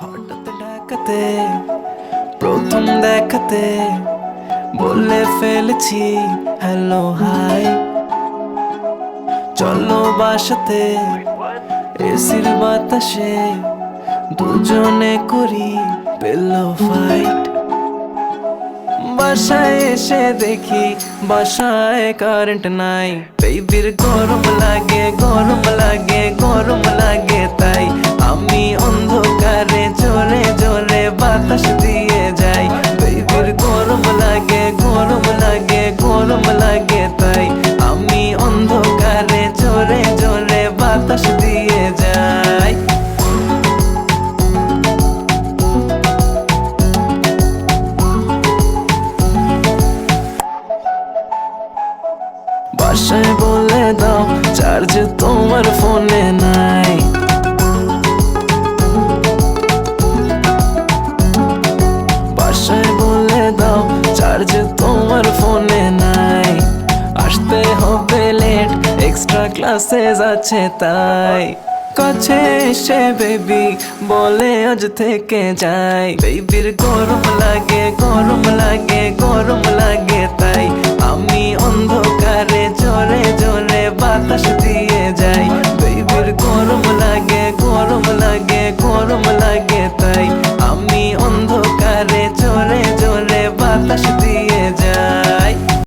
হঠাৎ ঢাকাতে প্রথম দেখাতে বলে ফেলেছি, হ্যালো, হাই। চলো বাসাতে, এসির বাতাসে দুজনে করি পেল ফাইট বাসায় এসে দেখি, বাসায় কারেন্ট নাই। বেবির গরম লাগে গরম লাগে, গরম বাতাস দিয়ে যাই বাসায় বলে দাও চার্জ তোমার ফোনে নাই। বাসায় বলে দাও চার্জ ক্লাসেস আছে তাই। কাছে এসে বেবি বলে আজ থেকে যাই। বেবির গরম লাগে গরম লাগে গরম লাগে তাই। আমি অন্ধকারে জোরে জোরে বাতাস দিয়ে যাই। বেবির গরম লাগে গরম লাগে গরম লাগে তাই। আমি অন্ধকারে জোরে জোরে বাতাস দিয়ে